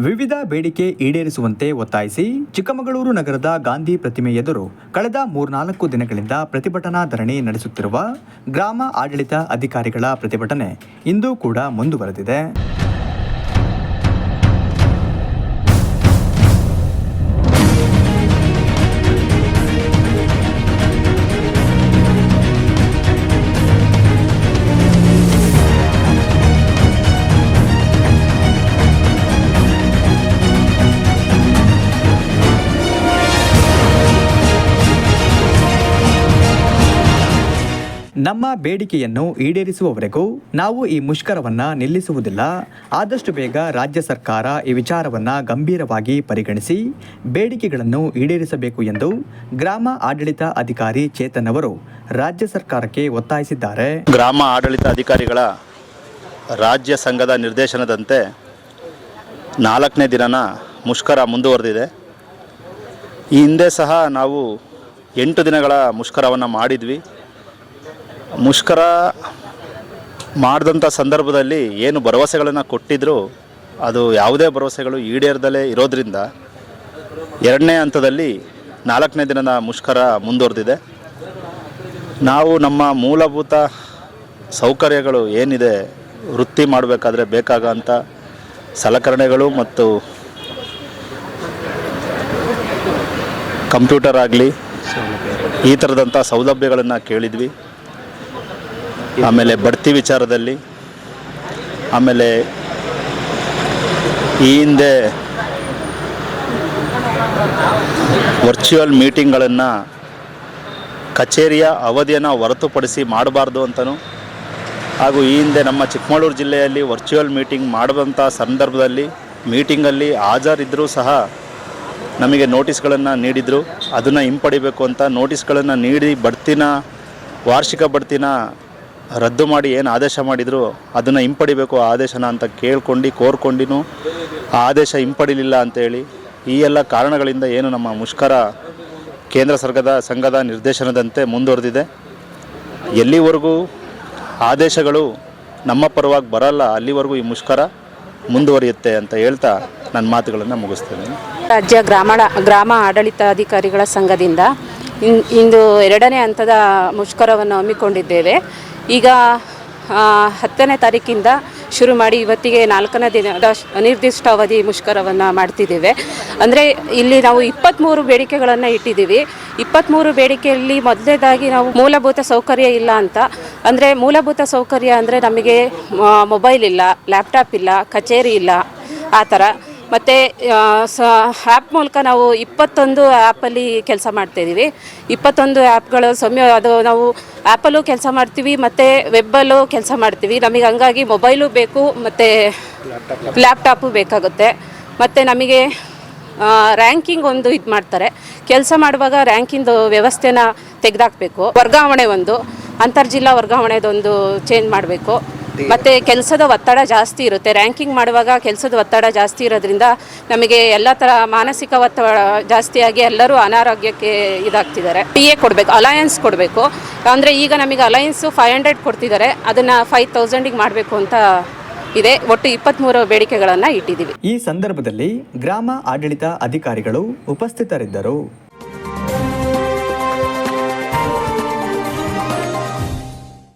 ವಿವಿಧ ಬೇಡಿಕೆ ಈಡೇರಿಸುವಂತೆ ಒತ್ತಾಯಿಸಿ ಚಿಕ್ಕಮಗಳೂರು ನಗರದ ಗಾಂಧಿ ಪ್ರತಿಮೆ ಎದುರು ಕಳೆದ ಮೂರ್ನಾಲ್ಕು ದಿನಗಳಿಂದ ಪ್ರತಿಭಟನಾ ಧರಣಿ ನಡೆಸುತ್ತಿರುವ ಗ್ರಾಮ ಆಡಳಿತ ಅಧಿಕಾರಿಗಳ ಪ್ರತಿಭಟನೆ ಇಂದು ಕೂಡ ಮುಂದುವರೆದಿದೆ. ನಮ್ಮ ಬೇಡಿಕೆಯನ್ನು ಈಡೇರಿಸುವವರೆಗೂ ನಾವು ಈ ಮುಷ್ಕರವನ್ನ ನಿಲ್ಲಿಸುವುದಿಲ್ಲ. ಆದಷ್ಟು ಬೇಗ ರಾಜ್ಯ ಸರ್ಕಾರ ಈ ವಿಚಾರವನ್ನ ಗಂಭೀರವಾಗಿ ಪರಿಗಣಿಸಿ ಬೇಡಿಕೆಗಳನ್ನು ಈಡೇರಿಸಬೇಕು ಎಂದು ಗ್ರಾಮ ಆಡಳಿತ ಅಧಿಕಾರಿ ಚೇತನ್ ಅವರು ರಾಜ್ಯ ಸರ್ಕಾರಕ್ಕೆ ಒತ್ತಾಯಿಸಿದ್ದಾರೆ. ಗ್ರಾಮ ಆಡಳಿತ ಅಧಿಕಾರಿಗಳ ರಾಜ್ಯ ಸಂಘದ ನಿರ್ದೇಶನದಂತೆ ನಾಲ್ಕನೇ ದಿನನ ಮುಷ್ಕರ ಮುಂದುವರೆದಿದೆ. ಈ ಹಿಂದೆ ಸಹ ನಾವು ಎಂಟು ದಿನಗಳ ಮುಷ್ಕರವನ್ನು ಮಾಡಿದ್ವಿ. ಮುಷ್ಕರ ಮಾಡಿದಂಥ ಸಂದರ್ಭದಲ್ಲಿ ಏನು ಭರವಸೆಗಳನ್ನು ಕೊಟ್ಟಿದ್ರು, ಅದು ಯಾವುದೇ ಭರವಸೆಗಳು ಈಡೇರದಲ್ಲೇ ಇರೋದರಿಂದ ಎರಡನೇ ಹಂತದಲ್ಲಿ ನಾಲ್ಕನೇ ದಿನದ ಮುಷ್ಕರ ಮುಂದುವರೆದಿದೆ. ನಾವು ನಮ್ಮ ಮೂಲಭೂತ ಸೌಕರ್ಯಗಳು ಏನಿದೆ, ವೃತ್ತಿ ಮಾಡಬೇಕಾದ್ರೆ ಬೇಕಾಗಂಥ ಸಲಕರಣೆಗಳು ಮತ್ತು ಕಂಪ್ಯೂಟರ್ ಆಗಲಿ ಈ ಥರದಂಥ ಸೌಲಭ್ಯಗಳನ್ನು ಕೇಳಿದ್ವಿ. ಆಮೇಲೆ ಬಡ್ತಿ ವಿಚಾರದಲ್ಲಿ, ಆಮೇಲೆ ಈ ಹಿಂದೆ ವರ್ಚುವಲ್ ಮೀಟಿಂಗ್ಗಳನ್ನು ಕಚೇರಿಯ ಅವಧಿಯನ್ನು ಹೊರತುಪಡಿಸಿ ಮಾಡಬಾರ್ದು ಅಂತಲೂ ಹಾಗೂ ಈ ಹಿಂದೆ ನಮ್ಮ ಚಿಕ್ಕಮಗಳೂರು ಜಿಲ್ಲೆಯಲ್ಲಿ ವರ್ಚುವಲ್ ಮೀಟಿಂಗ್ ಮಾಡುವಂಥ ಸಂದರ್ಭದಲ್ಲಿ, ಮೀಟಿಂಗಲ್ಲಿ ಹಾಜರಿದ್ದರೂ ಸಹ ನಮಗೆ ನೋಟಿಸ್ಗಳನ್ನು ನೀಡಿದರು. ಅದನ್ನು ಹಿಂಪಡಿಬೇಕು ಅಂತ ನೋಟಿಸ್ಗಳನ್ನು ನೀಡಿ ಬಡ್ತಿನ, ವಾರ್ಷಿಕ ಬಡ್ತಿನ ರದ್ದು ಮಾಡಿ ಏನು ಆದೇಶ ಮಾಡಿದ್ರು ಅದನ್ನು ಹಿಂಪಡಿಬೇಕು, ಆ ಆದೇಶನ ಅಂತ ಕೇಳ್ಕೊಂಡು, ಕೋರ್ಕೊಂಡಿನೂ ಆ ಆದೇಶ ಹಿಂಪಡಿಲಿಲ್ಲ ಅಂತೇಳಿ ಈ ಎಲ್ಲ ಕಾರಣಗಳಿಂದ ಏನು ನಮ್ಮ ಮುಷ್ಕರ ಕೇಂದ್ರ ಸರ್ಕಾರದ ಸಂಘದ ನಿರ್ದೇಶನದಂತೆ ಮುಂದುವರೆದಿದೆ. ಎಲ್ಲಿವರೆಗೂ ಆದೇಶಗಳು ನಮ್ಮ ಪರವಾಗಿ ಬರಲ್ಲ, ಅಲ್ಲಿವರೆಗೂ ಈ ಮುಷ್ಕರ ಮುಂದುವರಿಯುತ್ತೆ ಅಂತ ಹೇಳ್ತಾ ನನ್ನ ಮಾತುಗಳನ್ನು ಮುಗಿಸ್ತೇನೆ. ರಾಜ್ಯ ಗ್ರಾಮ ಗ್ರಾಮ ಆಡಳಿತಾಧಿಕಾರಿಗಳ ಸಂಘದಿಂದ ಇಂದು ಎರಡನೇ ಹಂತದ ಮುಷ್ಕರವನ್ನು ಹಮ್ಮಿಕೊಂಡಿದ್ದೇವೆ. ಈಗ ಹತ್ತನೇ ತಾರೀಕಿಂದ ಶುರು ಮಾಡಿ ಇವತ್ತಿಗೆ ನಾಲ್ಕನೇ ದಿನದ ಶ್- ಅನಿರ್ದಿಷ್ಟ ಅವಧಿ ಮುಷ್ಕರವನ್ನು ಮಾಡ್ತಿದ್ದೇವೆ. ಅಂದರೆ ಇಲ್ಲಿ ನಾವು ಇಪ್ಪತ್ತ್ಮೂರು ಬೇಡಿಕೆಗಳನ್ನು ಇಟ್ಟಿದ್ದೀವಿ. ಇಪ್ಪತ್ತ್ಮೂರು ಬೇಡಿಕೆಯಲ್ಲಿ ಮೊದಲನೇದಾಗಿ ನಾವು ಮೂಲಭೂತ ಸೌಕರ್ಯ ಇಲ್ಲ ಅಂತ. ಅಂದರೆ ಮೂಲಭೂತ ಸೌಕರ್ಯ ಅಂದರೆ ನಮಗೆ ಮೊಬೈಲ್ ಇಲ್ಲ, ಲ್ಯಾಪ್ಟಾಪ್ ಇಲ್ಲ, ಕಚೇರಿ ಇಲ್ಲ, ಆ ಥರ. ಮತ್ತು ಸ ಆ್ಯಪ್ ಮೂಲಕ ನಾವು ಇಪ್ಪತ್ತೊಂದು ಆ್ಯಪಲ್ಲಿ ಕೆಲಸ ಮಾಡ್ತಾಯಿದ್ದೀವಿ ಇಪ್ಪತ್ತೊಂದು ಆ್ಯಪ್ಗಳು ಸಮಯ, ಅದು ನಾವು ಆ್ಯಪಲ್ಲೂ ಕೆಲಸ ಮಾಡ್ತೀವಿ, ಮತ್ತು ವೆಬ್ಬಲ್ಲೂ ಕೆಲಸ ಮಾಡ್ತೀವಿ. ನಮಗೆ ಹಂಗಾಗಿ ಮೊಬೈಲು ಬೇಕು, ಮತ್ತು ಲ್ಯಾಪ್ಟಾಪು ಬೇಕಾಗುತ್ತೆ. ಮತ್ತು ನಮಗೆ ರ್ಯಾಂಕಿಂಗ್ ಒಂದು ಇದು ಮಾಡ್ತಾರೆ. ಕೆಲಸ ಮಾಡುವಾಗ ರ್ಯಾಂಕಿಂದು ವ್ಯವಸ್ಥೆನ ತೆಗೆದಾಕಬೇಕು. ವರ್ಗಾವಣೆ ಒಂದು, ಅಂತರ್ಜಿಲ್ಲಾ ವರ್ಗಾವಣೆದೊಂದು ಚೇಂಜ್ ಮಾಡಬೇಕು. ಮತ್ತು ಕೆಲಸದ ಒತ್ತಡ ಜಾಸ್ತಿ ಇರುತ್ತೆ. ರ್ಯಾಂಕಿಂಗ್ ಮಾಡುವಾಗ ಕೆಲಸದ ಒತ್ತಡ ಜಾಸ್ತಿ ಇರೋದ್ರಿಂದ ನಮಗೆ ಎಲ್ಲ ಥರ ಮಾನಸಿಕ ಒತ್ತಡ ಜಾಸ್ತಿಯಾಗಿ ಎಲ್ಲರೂ ಅನಾರೋಗ್ಯಕ್ಕೆ ಇದಾಗ್ತಿದ್ದಾರೆ. ಪಿ ಎ ಕೊಡಬೇಕು ಅಲಯನ್ಸ್ ಕೊಡಬೇಕು. ಅಂದರೆ ಈಗ ನಮಗೆ ಅಲಯನ್ಸು ಫೈವ್ ಹಂಡ್ರೆಡ್ ಕೊಡ್ತಿದ್ದಾರೆ. ಅದನ್ನು ಫೈವ್ ತೌಸಂಡಿಗೆ ಮಾಡಬೇಕು ಅಂತ ಇದೆ. ಒಟ್ಟು ಇಪ್ಪತ್ತ್ಮೂರು ಬೇಡಿಕೆಗಳನ್ನು ಇಟ್ಟಿದ್ದೀವಿ. ಈ ಸಂದರ್ಭದಲ್ಲಿ ಗ್ರಾಮ ಆಡಳಿತ ಅಧಿಕಾರಿಗಳು ಉಪಸ್ಥಿತರಿದ್ದರು.